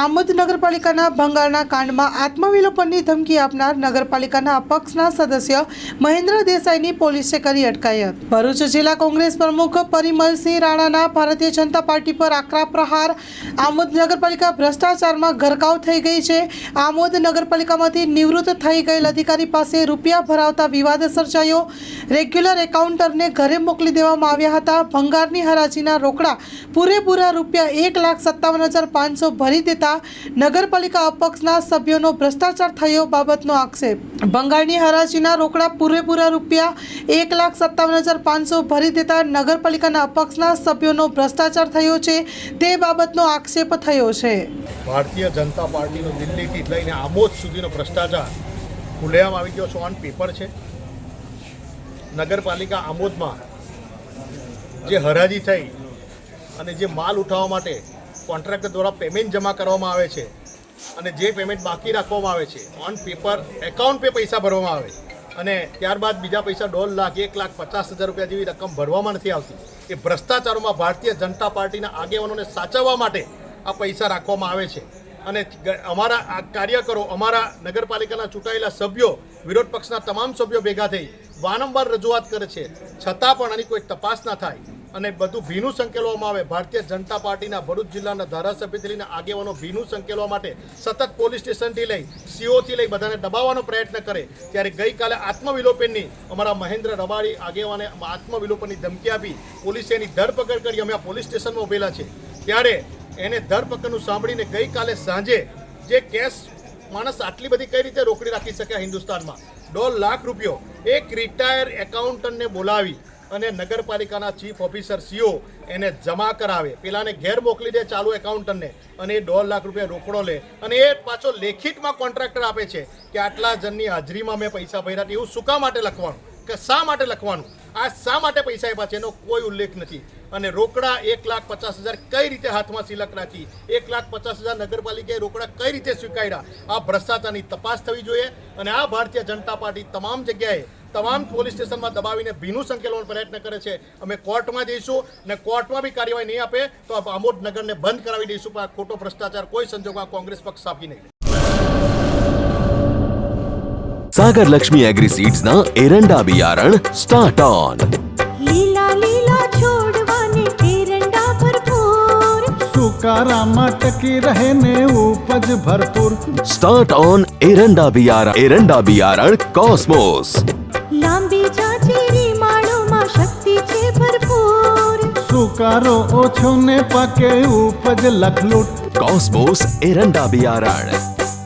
આમોદ નગરપાલિકાના ભંગારના કાંડમાં આત્મવિલોપનની ધમકી આપનાર નગરપાલિકાના અપક્ષના સદસ્ય મહેન્દ્ર દેસાઈની પોલીસે કરી અટકાયત. ભરૂચ જિલ્લા કોંગ્રેસ પ્રમુખ પરિમલસિંહ રાણાના ભારતીય જનતા પાર્ટી પર આકરા પ્રહાર. આમોદ નગરપાલિકા ભ્રષ્ટાચારમાં ગરકાવ થઈ ગઈ છે. આમોદ નગરપાલિકામાંથી નિવૃત્ત થઈ ગયેલ અધિકારી પાસે રૂપિયા ભરાવતા વિવાદ સર્જાયો. રેગ્યુલર એકાઉન્ટરને ઘરે મોકલી દેવામાં આવ્યા હતા. ભંગારની હરાજીના રોકડા પૂરેપૂરા રૂપિયા એક લાખ સત્તાવન હજાર પાંચસો ભરી દેતા નગરપાલિકા અપક્ષના સભ્યોનો ભ્રષ્ટાચાર થયો બાબતનો આક્ષેપ. બંગાળની હરાજીના રોકડા પૂરેપૂરા રૂપિયા એક લાખ સત્તાવન હજાર પાંચસો ભરી દેતા નગરપાલિકાના અપક્ષના સભ્યોનો ભ્રષ્ટાચાર થયો છે. તે બાબતનો આક્ષેપ થયો છે. ભારતીય જનતા પાર્ટીનો દિલ્હીથી લઈને આમોદ સુધીનો ભ્રષ્ટાચાર ખુલ્લેઆમ આવી ગયો. છે ઓન પેપર છે. નગરપાલિકા આમોદમાં જે હરાજી થઈ અને જે માલ ઉઠાવવા માટે કોન્ટ્રાક્ટર દ્વારા પેમેન્ટ જમા કરવામાં આવે છે અને જે પેમેન્ટ બાકી રાખવામાં આવે છે ઓન પેપર એકાઉન્ટ પે પૈસા ભરવામાં આવે. અને ત્યારબાદ બીજા પૈસા દોઢ લાખ, એક લાખ પચાસ હજાર રૂપિયા જેવી રકમ ભરવામાં નથી આવતી. એ ભ્રષ્ટાચારોમાં ભારતીય જનતા પાર્ટીના આગેવાનોને સાચવવા માટે આ પૈસા રાખવામાં આવે છે. અને અમારા આ કાર્યકરો, અમારા નગરપાલિકાના ચૂંટાયેલા સભ્યો, વિરોધ પક્ષના તમામ સભ્યો ભેગા થઈ વારંવાર રજૂઆત કરે છે. છતાં પણ આની કોઈ તપાસ ના થાય. અને બધું ભીનું સંકેલવામાં આવે. ભારતીય જનતા પાર્ટીના ભરૂચ જિલ્લાના ધારાસભ્યથી લઈને આગેવાનો ભીનું સંકેલવા માટે સતત પોલીસ સ્ટેશનથી લઈ સીઓથી લઈ બધાને દબાવવાનો પ્રયત્ન કરે. ત્યારે ગઈકાલે આત્મવિલોપનની અમારા મહેન્દ્ર રબારી આગેવાને આત્મવિલોપનની ધમકી આપી પોલીસે એની ધરપકડ કરી. અમે આ પોલીસ સ્ટેશનમાં ઉભેલા છે ત્યારે એને ધરપકડનું સાંભળીને ગઈકાલે સાંજે જે કેસ માણસ આટલી બધી કઈ રીતે રોકડી રાખી શકે હિન્દુસ્તાનમાં? દોઢ લાખ રૂપિયો એક રિટાયર એકાઉન્ટન્ટને બોલાવી અને નગરપાલિકાના ચીફ ઓફિસર સીઓ એને જમા કરાવે. પેલાને ઘેર મોકલી દે ચાલુ એકાઉન્ટરને અને એ દોઢ લાખ રૂપિયા રોકડો લે. અને એ પાછો લેખિતમાં કોન્ટ્રાક્ટર આપે છે કે આટલા જણની હાજરીમાં મેં પૈસા ભર્યા. એવું શું કામ માટે લખવાનું? કે શા માટે લખવાનું? આ શા માટે પૈસા આપ્યા છે એનો કોઈ ઉલ્લેખ નથી. અને રોકડા એક લાખ પચાસ હજાર કઈ રીતે હાથમાં સિલક રાખી? એક લાખ પચાસ હજાર નગરપાલિકાએ રોકડા કઈ રીતે સ્વીકાર્યા? આ ભ્રષ્ટાચારની તપાસ થવી જોઈએ અને આ ભારતીય જનતા પાર્ટી તમામ જગ્યાએ, તમામ પોલીસ સ્ટેશનમાં દબાવીને ભીનું સંકેલવાનો પ્રયત્ન કરે છે. અમે કોર્ટમાં જઈશું અને કોર્ટમાં બી કાર્યવાહી નહીં આપે તો આમોદ નગરને બંધ કરાવી દઈશું. પણ ખોટો ભ્રષ્ટાચાર કોઈ સંજોગમાં કોંગ્રેસ પક્ષ આપી નહીં. सागर लक्ष्मी एग्रीसीड्स ना एरंडा बियारण स्टार्ट ऑन લીલા લીલા છોડવાને એરંડા ભરપૂર સુકારામાં ટકી રહે ને ઉપજ ભરપૂર स्टार्ट ऑन एरंडा बियारण एरंडा बियारण कॉस्मोस લાંબી જાચેરી માળોમાં શક્તિ છે ભરપૂર સુકારો ઓછો ને પાકે ઉપજ લખલૂટ कॉस्मोस एरंडा बियारण